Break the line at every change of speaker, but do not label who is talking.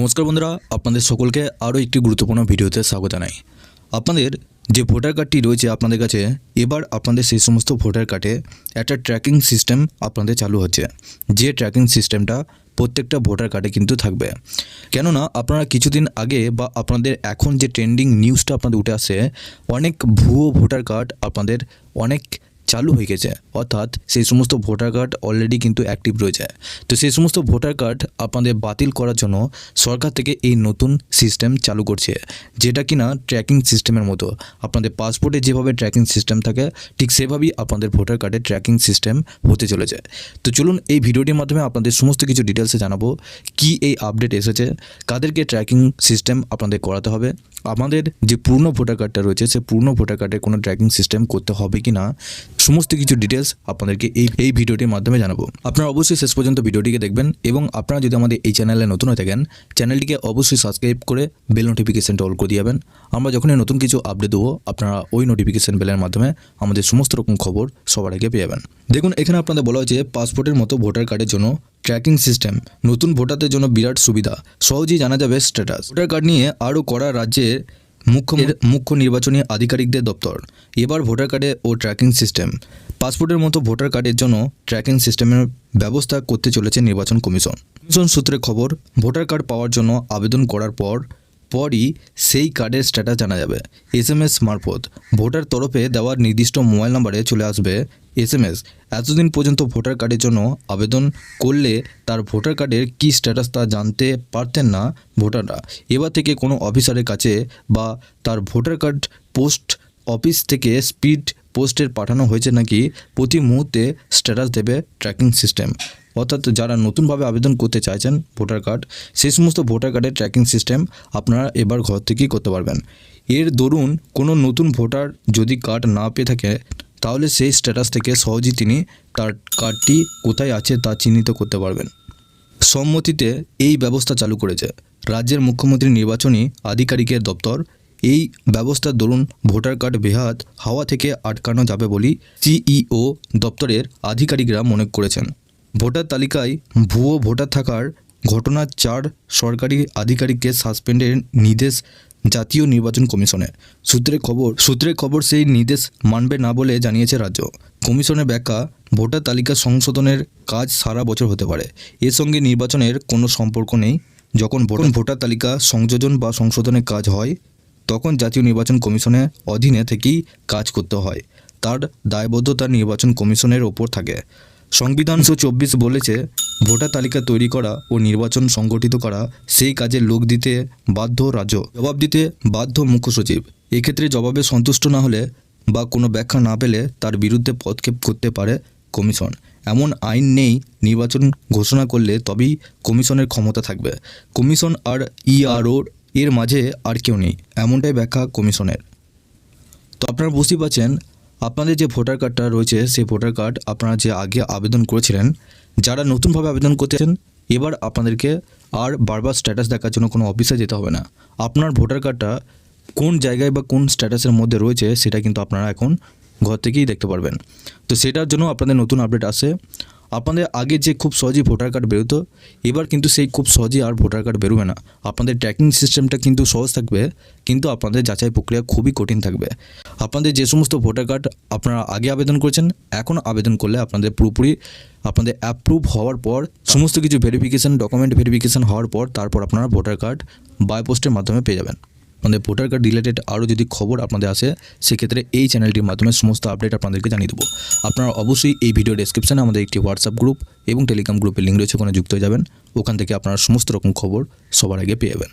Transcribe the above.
নমস্কার বন্ধুরা, আপনাদের সকলকে আরও একটি গুরুত্বপূর্ণ ভিডিওতে স্বাগত জানাই। আপনাদের যে ভোটার কার্ডটি রয়েছে আপনাদের কাছে, এবার আপনাদের সেই সমস্ত ভোটার কার্ডে একটা ট্র্যাকিং সিস্টেম আপনাদের চালু হচ্ছে। যে ট্র্যাকিং সিস্টেমটা প্রত্যেকটা ভোটার কার্ডে কিন্তু থাকবে। কেননা, আপনারা কিছুদিন আগে বা আপনাদের এখন যে ট্রেন্ডিং নিউজটা আপনাদের উঠে আসে, অনেক ভুয়ো ভোটার কার্ড আপনাদের অনেক চালু হয়ে গেছে। অর্থাৎ সেই সমস্ত ভোটার কার্ড অলরেডি কিন্তু অ্যাক্টিভ রয়েছে। তো সেই সমস্ত ভোটার কার্ড আপনাদের বাতিল করার জন্য সরকার থেকে এই নতুন সিস্টেম চালু করছে, যেটা কিনা ট্র্যাকিং সিস্টেমের মতো। আপনাদের পাসপোর্টে যেভাবে ট্র্যাকিং সিস্টেম থাকে, ঠিক সেভাবেই আপনাদের ভোটার কার্ডের ট্র্যাকিং সিস্টেম হতে চলেছে। তো চলুন এই ভিডিওটির মাধ্যমে আপনাদের সমস্ত কিছু ডিটেলসে জানাব, কি এই আপডেট এসেছে, কাদেরকে ট্র্যাকিং সিস্টেম আপনাদের করাতে হবে, আমাদের যে পূর্ণ ভোটার কার্ডটা রয়েছে, সে পূর্ণ ভোটার কার্ডের কোনো ট্র্যাকিং সিস্টেম করতে হবে কি না সমস্ত কিছু ডিটেলস আপনাদেরকে এই এই ভিডিওটির মাধ্যমে জানাব। আপনারা অবশ্যই শেষ পর্যন্ত ভিডিওটিকে দেখবেন এবং আপনারা যদি আমাদের এই চ্যানেলে নতুন হয়ে থাকেন চ্যানেলটিকে অবশ্যই সাবস্ক্রাইব করে বেল নোটিফিকেশনটা অল করে দিয়ে যাবেন আমরা যখনই নতুন কিছু আপডেট দেবো, আপনারা ওই নোটিফিকেশান বেলের মাধ্যমে আমাদের সমস্ত রকম খবর সবার আগে পেয়ে যাবেন। দেখুন, এখানে আপনাদের বলা হয়েছে পাসপোর্টের মতো ভোটার কার্ডের জন্য ট্র্যাকিং সিস্টেম নতুন ভোটারদের জন্য বিরাট সুবিধা, সহজেই জানা যাবে স্ট্যাটাস ভোটার কার্ড নিয়ে আরও করা রাজ্যের মুখ্য মুখ্য নির্বাচনী আধিকারিকদের দপ্তর। এবার ভোটার কার্ডে ও ট্র্যাকিং সিস্টেম। পাসপোর্টের মতো ভোটার কার্ডের জন্য ট্র্যাকিং সিস্টেমের ব্যবস্থা করতে চলেছে নির্বাচন কমিশন। কমিশন সূত্রে খবর ভোটার কার্ড পাওয়ার জন্য আবেদন করার পর পরই সেই কার্ডের স্ট্যাটাস জানা যাবে। এস এম এস মারফত। ভোটার তরফে দেওয়ার নির্দিষ্ট মোবাইল নম্বরে চলে আসবে এস এম এস এতদিন পর্যন্ত ভোটার কার্ডের জন্য আবেদন করলে তার ভোটার কার্ডের কী স্ট্যাটাস তা জানতে পারতেন না ভোটাররা। এবার থেকে কোনো অফিসারের কাছে বা তার ভোটার কার্ড পোস্ট অফিস থেকে স্পিড পোস্টের পাঠানো হয়েছে নাকি প্রতি মুহূর্তে স্ট্যাটাস দেবে ট্র্যাকিং সিস্টেম অর্থাৎ যারা নতুনভাবে আবেদন করতে চাইছেন ভোটার কার্ড, সেই সমস্ত ভোটার কার্ডের ট্র্যাকিং সিস্টেম আপনারা এবার ঘর থেকেই করতে পারবেন। এর দরুন কোনো নতুন ভোটার যদি কার্ড না পেয়ে থাকে, তাহলে সেই স্ট্যাটাস থেকে সহজেই তিনি তার কার্ডটি কোথায় আছে তা চিহ্নিত করতে পারবেন। সম্মতিতে এই ব্যবস্থা চালু করেছে। রাজ্যের মুখ্যমন্ত্রী নির্বাচনী আধিকারিকের দপ্তর এই ব্যবস্থার দরুন ভোটার কার্ড বেহাত, হাওয়া থেকে আটকানো যাবে বলেই সিইও দপ্তরের আধিকারিকরা মনে করেছেন। ভোটার তালিকায় ভুয়ো ভোটার থাকার ঘটনার চার সরকারি আধিকারিককে সাসপেন্ডের নির্দেশ জাতীয় নির্বাচন কমিশনের। সূত্রে খবর সূত্রে খবর সেই নির্দেশ মানবে না বলে জানিয়েছে রাজ্য। কমিশনের ব্যাখ্যা, ভোটার তালিকা সংশোধনের কাজ সারা বছর হতে পারে। এর সঙ্গে নির্বাচনের কোনো সম্পর্ক নেই। যখন ভোটার তালিকা সংযোজন বা সংশোধনের কাজ হয় তখন জাতীয় নির্বাচন কমিশনের অধীনে থেকেই কাজ করতে হয়। তার দায়বদ্ধতা নির্বাচন কমিশনের ওপর থাকে। সংবিধান চব্বিশ বলেছে, ভোটার তালিকা তৈরি করা ও নির্বাচন সংগঠিত করা সেই কাজে লোক দিতে বাধ্য রাজ্য, জবাব দিতে বাধ্য মুখ্য সচিব। এক্ষেত্রে জবাবে সন্তুষ্ট না হলে বা কোনো ব্যাখ্যা না পেলে তার বিরুদ্ধে পদক্ষেপ করতে পারে কমিশন। এমন আইন নেই, নির্বাচন ঘোষণা করলে তবেই কমিশনের ক্ষমতা থাকবে। কমিশন আর ইআরও এর মাঝে আর কেউ নেই, এমনটাই ব্যাখ্যা কমিশনের। তো আপনারা বুঝতেই পারছেন, আপনাদের যে ভোটার কার্ডটা রয়েছে, সেই ভোটার কার্ড আপনারা যে আগে আবেদন করেছিলেন, যারা নতুনভাবে আবেদন করতেছেন এবার আপনাদেরকে আর বারবার স্ট্যাটাস দেখার জন্য কোনো অফিসে যেতে হবে না। আপনার ভোটার কার্ডটা কোন জায়গায় বা কোন স্ট্যাটাসের মধ্যে রয়েছে, সেটা কিন্তু আপনারা এখন ঘর থেকেই দেখতে পারবেন। তো সেটার জন্য আপনাদের নতুন আপডেট আসে। আপনাদের আগে যে খুব সহজেই ভোটার কার্ড বেরোতো, এবার কিন্তু সেই খুব সহজেই আর ভোটার কার্ড বেরোবে না। আপনাদের ট্র্যাকিং সিস্টেমটা কিন্তু সহজ থাকবে, কিন্তু আপনাদের যাচাই প্রক্রিয়া খুবই কঠিন থাকবে। আপনাদের যে সমস্ত ভোটার কার্ড আপনারা আগে আবেদন করেছেন, এখন আবেদন করলে আপনাদের পুরোপুরি আপনাদের অ্যাপ্রুভ হওয়ার পর, সমস্ত কিছু ভেরিফিকেশান ডকুমেন্ট ভেরিফিকেশান হওয়ার পর, তারপর আপনারা ভোটার কার্ড বাই পোস্টের মাধ্যমে পেয়ে যাবেন। আমাদের ভোটার কার্ড রিলেটেড আরও যদি খবর আপনাদের আসে, সেক্ষেত্রে এই চ্যানেলটির মাধ্যমে সমস্ত আপডেট আপনাদেরকে জানিয়ে দেবো। আপনারা অবশ্যই এই ভিডিও ডেসক্রিপশানে আমাদের একটি হোয়াটসঅ্যাপ গ্রুপ এবং টেলিগ্রাম গ্রুপের লিঙ্ক রয়েছে, ওখানে যুক্ত হয়ে যাবেন। ওখান থেকে আপনারা সমস্ত রকম খবর সবার আগে পেয়ে যাবেন।